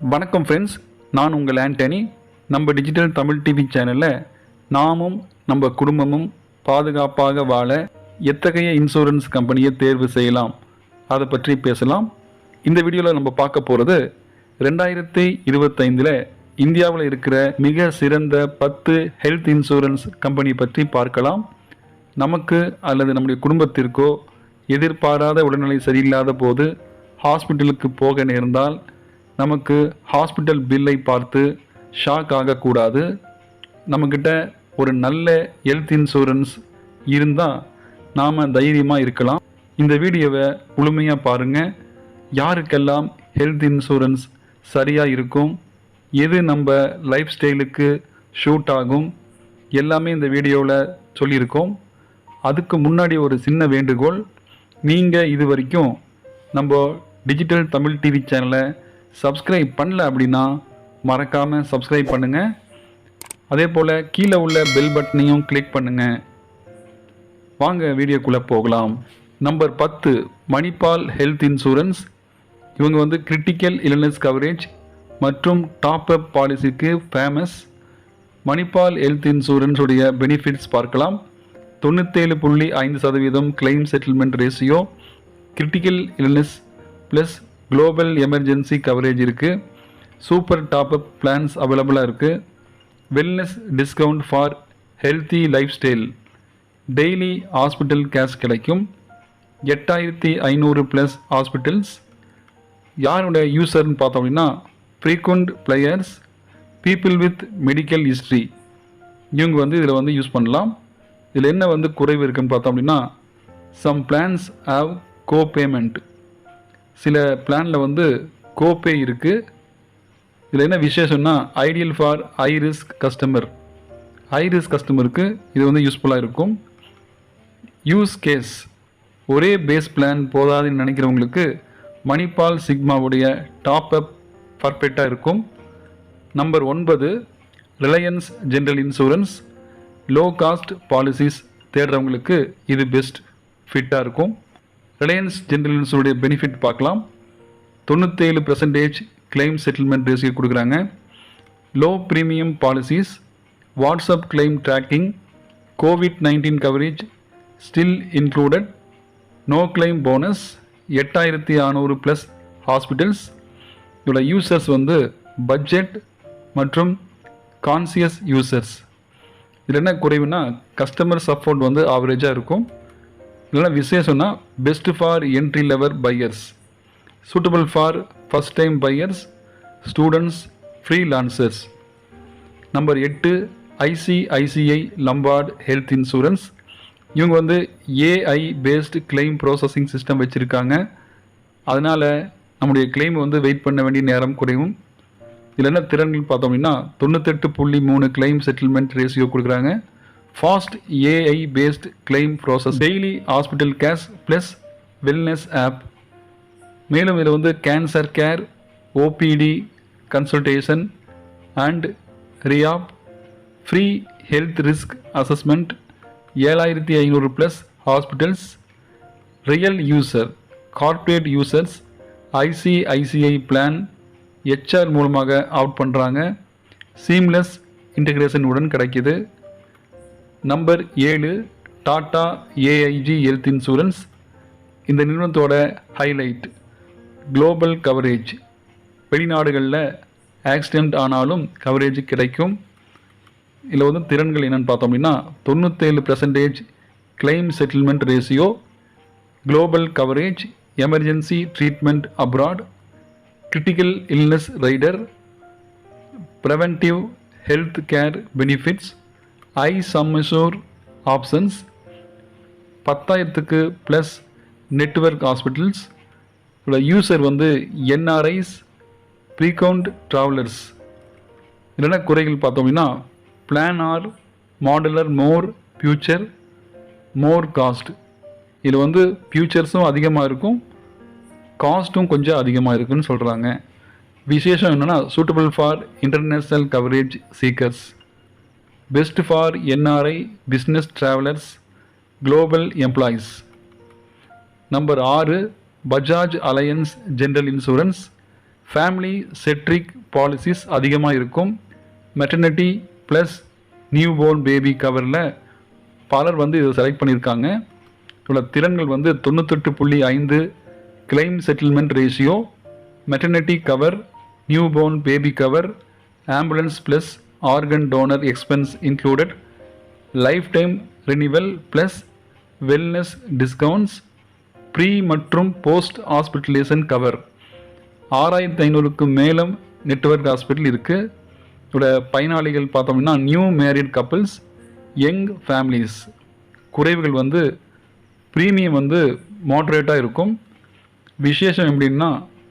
வணக்கம் ஃப்ரெண்ட்ஸ் நான் உங்கள் ஆண்டனி. நம்ம டிஜிட்டல் தமிழ் டிவி சேனலில் நாமும் நம்ம குடும்பமும் பாதுகாப்பாக வாழ எத்தகைய இன்சூரன்ஸ் கம்பெனியை தேர்வு செய்யலாம்? அதை பற்றி பேசலாம். இந்த வீடியோவில் நம்ம பார்க்க போகிறது ரெண்டாயிரத்தி இருபத்தைந்தில் இந்தியாவில் இருக்கிற மிக சிறந்த பத்து ஹெல்த் இன்சூரன்ஸ் கம்பெனி பற்றி பார்க்கலாம். நமக்கு அல்லது நம்முடைய குடும்பத்திற்கோ எதிர்பாராத உடல்நிலை சரியில்லாத போது ஹாஸ்பிட்டலுக்கு போக நேர்ந்தால் நமக்கு ஹாஸ்பிட்டல் பில்லை பார்த்து ஷாக் ஆகக்கூடாது. நம்மக்கிட்ட ஒரு நல்ல ஹெல்த் இன்சூரன்ஸ் இருந்தால் நாம் தைரியமாக இருக்கலாம். இந்த வீடியோவை முழுமையாக பாருங்கள் யாருக்கெல்லாம் ஹெல்த் இன்சூரன்ஸ் சரியாக இருக்கும்? எது நம்ம லைஃப் ஸ்டைலுக்கு ஷூட் ஆகும்? எல்லாமே இந்த வீடியோவில் சொல்லியிருக்கோம். அதுக்கு முன்னாடி ஒரு சின்ன வேண்டுகோள் நீங்கள் இது வரைக்கும் நம்ம டிஜிட்டல் தமிழ் டிவி சேனலை சப்ஸ்கிரைப் பண்ணல அப்படின்னா மறக்காமல் சப்ஸ்கிரைப் பண்ணுங்கள் அதே போல் கீழே உள்ள பெல் பட்டனையும் கிளிக் பண்ணுங்கள் வாங்க வீடியோக்குள்ளே போகலாம். நம்பர் பத்து மணிபால் ஹெல்த் இன்சூரன்ஸ் இவங்க வந்து கிரிட்டிக்கல் இல்னஸ் கவரேஜ் மற்றும் டாப் அப் பாலிசிக்கு ஃபேமஸ் மணிபால் ஹெல்த் இன்சூரன்ஸ் உடைய பெனிஃபிட்ஸ் பார்க்கலாம். தொண்ணூத்தேழு புள்ளி ஐந்து சதவீதம் claim settlement ratio critical illness plus global emergency coverage இருக்குது சூப்பர் டாப் அப் பிளான்ஸ் அவைலபிளாக இருக்குது wellness discount for healthy lifestyle daily hospital cash கிடைக்கும். எட்டாயிரத்தி ஐநூறு ப்ளஸ் ஹாஸ்பிட்டல்ஸ் யாருடைய யூஸர்னு பார்த்தோம் அப்படின்னா frequent players people with medical history இவங்க வந்து இதில் வந்து யூஸ் பண்ணலாம். இதில் என்ன வந்து குறைவு இருக்குதுன்னு பார்த்தோம் அப்படின்னா some plans have co payment சில பிளானில் வந்து கோபே இருக்குது இதில் என்ன விசேஷம்னா ideal for high risk customer high risk கஸ்டமருக்கு இது வந்து யூஸ்ஃபுல்லாக இருக்கும். யூஸ் கேஸ் ஒரே பேஸ் பிளான் போதாதுன்னு நினைக்கிறவங்களுக்கு மணிபால் சிக்மாவுடைய டாப் அப் பர்ஃபெக்டாக இருக்கும். நம்பர் ஒன்பது Reliance general insurance low cost policies தேடுறவங்களுக்கு இது பெஸ்ட் ஃபிட்டாக இருக்கும். ரிலையன்ஸ் ஜென்ரல் இன்சூரன்ஸுடைய பெனிஃபிட் பார்க்கலாம். தொண்ணூற்றேழு பெர்சன்டேஜ் கிளைம் செட்டில்மெண்ட் ரேஷியோ கொடுக்குறாங்க. Low premium policies WhatsApp claim tracking covid nineteen coverage still included no claim bonus எட்டாயிரத்தி அறநூறு ப்ளஸ் ஹாஸ்பிட்டல்ஸ் இதோட யூசர்ஸ் வந்து பட்ஜெட் மற்றும் கான்சியஸ் யூசர்ஸ் இதில் என்ன குறைவுனா கஸ்டமர் சப்போர்ட் வந்து ஆவரேஜாக இருக்கும். இல்லைனா விசேஷம்னா best for entry level buyers suitable for first time buyers students freelancers number எட்டு ஐசிஐசிஐ லம்பார்ட் ஹெல்த் இன்சூரன்ஸ் இவங்க வந்து AI based claim processing system வச்சுருக்காங்க. அதனால் நம்முடைய கிளைம் வந்து வெயிட் பண்ண வேண்டிய நேரம் குறையும். இதில் என்ன திறன்கள் பார்த்தோம் அப்படின்னா தொண்ணூத்தெட்டு புள்ளி மூணு கிளைம் செட்டில்மெண்ட் ரேஷியோ கொடுக்குறாங்க. Fast AI based claim process daily hospital cash plus wellness app மேலும் இதில் வந்து cancer care OPD consultation and rehab free health risk assessment ஏழாயிரத்தி ஐநூறு plus hospitals real user corporate users ICICI plan HR மூலமாக out பண்ணுறாங்க seamless integration உடன் கிடைக்கிது. Number ஏழு டாடா ஏஐஜி ஹெல்த் இன்சூரன்ஸ் இந்த நிறுவனத்தோட ஹைலைட் குளோபல் கவரேஜ் வெளிநாடுகளில் ஆக்சிடெண்ட் ஆனாலும் கவரேஜ் கிடைக்கும். இதில் வந்து திறன்கள் என்னென்னு பார்த்தோம் அப்படின்னா தொண்ணூற்றேழு percentage claim settlement ratio global coverage emergency treatment abroad critical illness rider preventive health care benefits high sum insured options பத்தாயிரத்துக்கு ப்ளஸ் நெட்வொர்க் ஹாஸ்பிட்டல்ஸ் இதோட யூசர் வந்து என்ஆர்ஐஸ் ப்ரீகவுண்ட் ட்ராவலர்ஸ் என்னென்ன குறைகள் பார்த்தோம் அப்படின்னா plan are modular more future more cost இதில் வந்து ஃபியூச்சர்ஸும் அதிகமாக இருக்கும். காஸ்ட்டும் கொஞ்சம் அதிகமாக இருக்குன்னு சொல்கிறாங்க விசேஷம் என்னென்னா suitable for international coverage seekers best for NRI business travellers global employees number ஆறு Bajaj Allianz general insurance family centric policies அதிகமாக இருக்கும். Maternity plus new born baby கவரில் பலர் வந்து இதை செலக்ட் பண்ணியிருக்காங்க இதோட திறன்கள் வந்து தொண்ணூத்தெட்டு புள்ளி ஐந்து claim settlement ratio maternity cover new born baby cover ambulance plus organ donor expense included lifetime renewal plus wellness discounts pre மற்றும் போஸ்ட் ஹாஸ்பிட்டலேஷன் கவர் ஆறாயிரத்தி ஐநூறுக்கு மேலும் நெட்வொர்க் ஹாஸ்பிட்டல் இருக்குது இதோட பயனாளிகள் பார்த்தோம்னா new married couples young families குறைவுகள் வந்து ப்ரீமியம் வந்து மாட்ரேட்டாக இருக்கும். விசேஷம் எப்படின்னா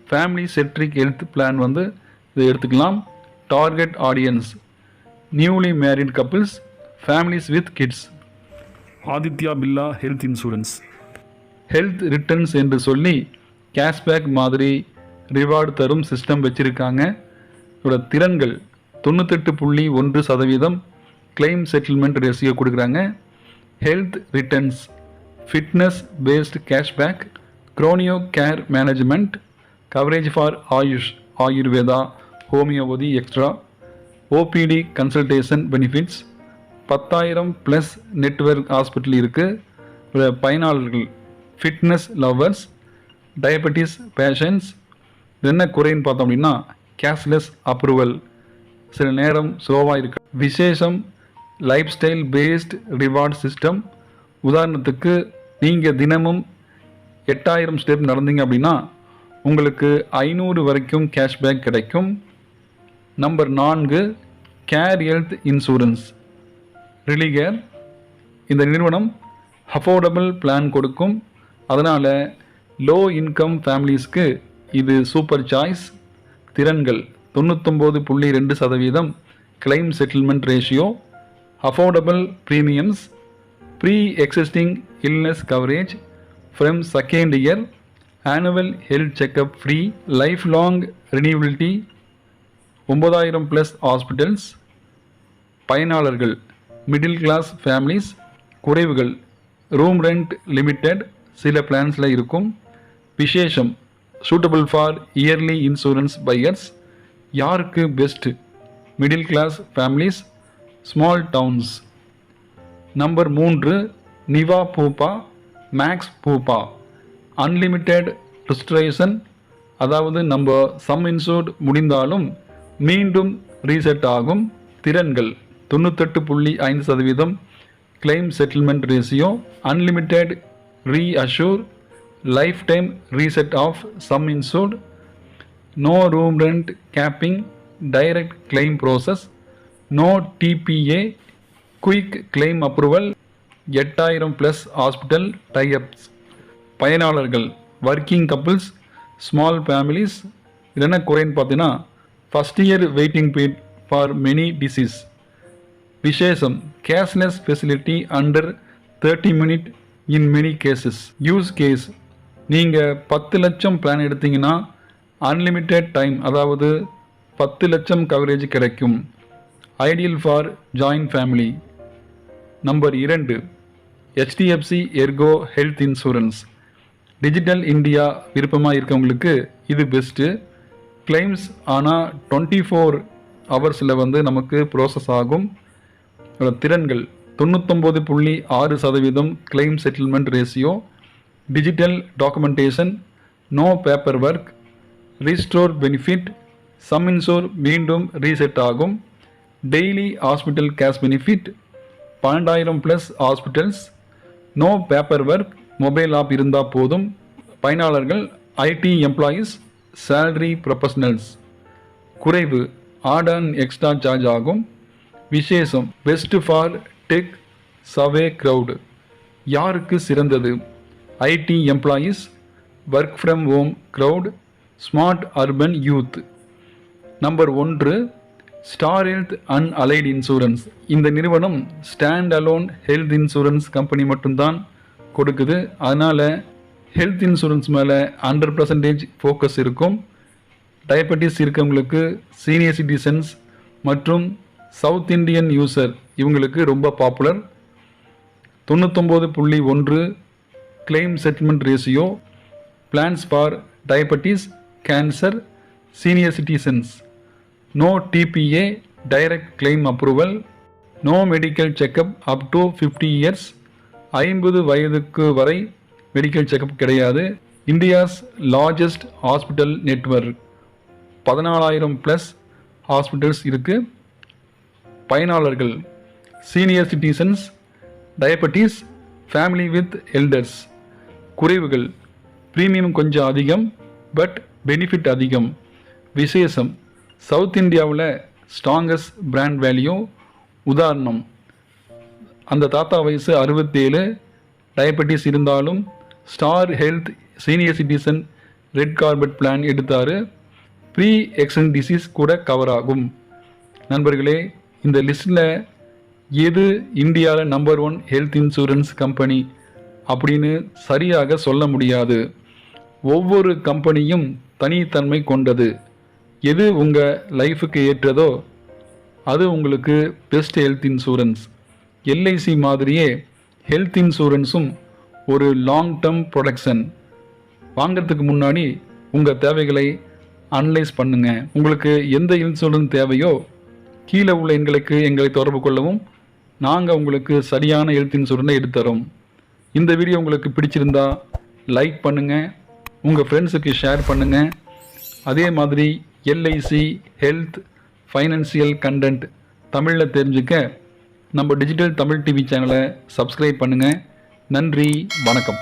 ஃபேமிலி செட்ரிக் ஹெல்த் பிளான் வந்து இதை எடுத்துக்கலாம். Target audience newly married couples families with kids Aditya Birla health insurance health returns என்று சொல்லி கேஷ்பேக் மாதிரி ரிவார்டு தரும் சிஸ்டம் வச்சுருக்காங்க. இதோட திறன்கள் தொண்ணூத்தெட்டு புள்ளி ஒன்று சதவீதம் கிளைம் செட்டில்மெண்ட் ரேஷியோ கொடுக்குறாங்க. Health returns fitness based cashback chronic care management coverage for Ayush Ayurveda homeopathy extra OPD consultation benefits பத்தாயிரம் ப்ளஸ் நெட்வொர்க் ஹாஸ்பிட்டல் இருக்குது பயனாளர்கள் ஃபிட்னஸ் லவ்வர்ஸ் டயபெட்டிஸ் பேஷண்ட்ஸ் என்ன குறைன்னு பார்த்தோம் அப்படின்னா கேஷ்லெஸ் அப்ரூவல் சில நேரம் ஸ்லோவாக இருக்கு. விசேஷம் lifestyle based reward system உதாரணத்துக்கு நீங்கள் தினமும் எட்டாயிரம் ஸ்டெப் நடந்தீங்க அப்படின்னா உங்களுக்கு ஐநூறு வரைக்கும் கேஷ்பேக் கிடைக்கும். நம்பர் நான்கு கேர் ஹெல்த் இன்சூரன்ஸ் ரிலிகேர் இந்த நிறுவனம் அஃபோர்டபுள் பிளான் கொடுக்கும். அதனால் லோ இன்கம் ஃபேமிலிஸ்க்கு இது சூப்பர் சாய்ஸ் திறன்கள் தொண்ணூத்தொம்பது புள்ளி ரெண்டு சதவீதம். Claim settlement ratio affordable premiums pre existing illness coverage from second year annual health checkup free lifelong renewability ஒம்பதாயிரம் plus hospitals பயனாளர்கள் மிடில் கிளாஸ் ஃபேமிலிஸ் குறைவுகள். ரூம் ரெண்ட் லிமிட்டெட் சில பிளான்ஸில் இருக்கும். விசேஷம் suitable for early insurance buyers யாருக்கு best middle class families small towns number மூன்று Niva Bupa Max Bupa unlimited restoration அதாவது நம்ம சம் இன்சூர்ட் முடிந்தாலும் மீண்டும் ரீசெட் ஆகும். திறன்கள் தொண்ணூத்தெட்டு புள்ளி ஐந்து சதவீதம். Claim settlement ratio unlimited reassure lifetime reset of sum insured no room rent capping direct claim process no TPA quick claim approval எட்டாயிரம் ப்ளஸ் ஹாஸ்பிட்டல் டைஅப்ஸ் பயனாளர்கள் ஒர்க்கிங் கப்புள்ஸ் ஸ்மால் ஃபேமிலிஸ் இது என்ன குறைன்னு பார்த்தீங்கன்னா first year waiting period for many disease விசேஷம் cashless facility under thirty minute in many cases use case நீங்கள் பத்து லட்சம் பிளான் எடுத்தீங்கன்னா அன்லிமிட்டெட் டைம் அதாவது பத்து லட்சம் கவரேஜ் கிடைக்கும். Ideal for joint family number இரண்டு HDFC ERGO health insurance digital India விருப்பமாக இருக்கவங்களுக்கு இது பெஸ்ட்டு கிளைம்ஸ் ஆனால் டுவெண்ட்டி ஃபோர் ஹவர்ஸில் வந்து நமக்கு ப்ரோசஸ் ஆகும். திறன்கள் தொண்ணூத்தொம்பது புள்ளி ஆறு சதவீதம் claim settlement ratio digital documentation no paper work restore benefit sum insured மீண்டும் ரீசெட் ஆகும். டெய்லி ஹாஸ்பிட்டல் கேஷ் பெனிஃபிட் பன்னெண்டாயிரம் plus hospitals no paper work mobile app இருந்தால் போதும். பயனாளர்கள் ஐடி எம்ப்ளாயீஸ் சேல்ரி ப்ரொஃபஷனல்ஸ் குறைவு ஆட் அண்ட் எக்ஸ்ட்ரா சார்ஜ் ஆகும். விசேஷம் best for tech savvy crowd யாருக்கு சிறந்தது? IT employees work from home crowd smart urban youth number ஒன்று Star health and allied insurance இந்த நிறுவனம் stand alone health insurance company மட்டும்தான் கொடுக்குது. அதனால் ஹெல்த் இன்சூரன்ஸ் மேலே ஹண்ட்ரட் பர்சன்டேஜ் ஃபோக்கஸ் இருக்கும். டயபெட்டிஸ் இருக்கவங்களுக்கு சீனியர் சிட்டிசன்ஸ் மற்றும் சவுத் இந்தியன் யூசர் இவங்களுக்கு ரொம்ப பாப்புலர் தொண்ணூத்தொம்பது புள்ளி ஒன்று claim settlement ratio plans for diabetes cancer senior citizens no TPA direct claim approval no medical checkup up to fifty years ஐம்பது வயதுக்கு வரை மெடிக்கல் செக்கப் கிடையாது. இந்தியாஸ் லார்ஜஸ்ட் ஹாஸ்பிட்டல் நெட்வொர்க் பதினாலாயிரம் ப்ளஸ் ஹாஸ்பிட்டல்ஸ் இருக்குது பயனாளர்கள் senior citizens diabetes family with elders குறைவுகள் premium கொஞ்சம் அதிகம் பட் பெனிஃபிட் அதிகம். விசேஷம் சவுத் இந்தியாவில் ஸ்ட்ராங்கஸ்ட் பிராண்ட் வேல்யூ உதாரணம் அந்த தாத்தா வயசு அறுபத்தேழு டயபெட்டிஸ் இருந்தாலும் Star health senior citizen red carpet plan எடுத்தார். ப்ரீ எக்ஸன் டிசீஸ் கூட கவர் ஆகும். நண்பர்களே இந்த லிஸ்ட்டில் எது இந்தியாவில் number one health insurance company அப்படின்னு சரியாக சொல்ல முடியாது. ஒவ்வொரு கம்பெனியும் தனித்தன்மை கொண்டது. எது உங்கள் லைஃபுக்கு ஏற்றதோ அது உங்களுக்கு பெஸ்ட் ஹெல்த் இன்சூரன்ஸ் எல்ஐசி மாதிரியே ஹெல்த் இன்சூரன்ஸும் ஒரு லாங் டேர்ம் ப்ரொடக்ஷன் வாங்கிறதுக்கு முன்னாடி உங்கள் தேவைகளை அனலைஸ் பண்ணுங்கள் உங்களுக்கு எந்த இன்சூரன்ஸ் தேவையோ கீழே உள்ள எண்களுக்கு எங்களை தொடர்பு கொள்ளவும் நாங்கள் உங்களுக்கு சரியான ஹெல்த் இன்சூரன்ஸை எடுத்துத்தரோம் இந்த வீடியோ உங்களுக்கு பிடிச்சிருந்தா லைக் பண்ணுங்கள் உங்கள் ஃப்ரெண்ட்ஸுக்கு ஷேர் பண்ணுங்கள் அதே மாதிரி எல்ஐசி ஹெல்த் ஃபைனான்சியல் கண்டென்ட் தமிழில் தெரிஞ்சுக்க நம்ம டிஜிட்டல் தமிழ் டிவி சேனலை சப்ஸ்கிரைப் பண்ணுங்கள் நன்றி வணக்கம்.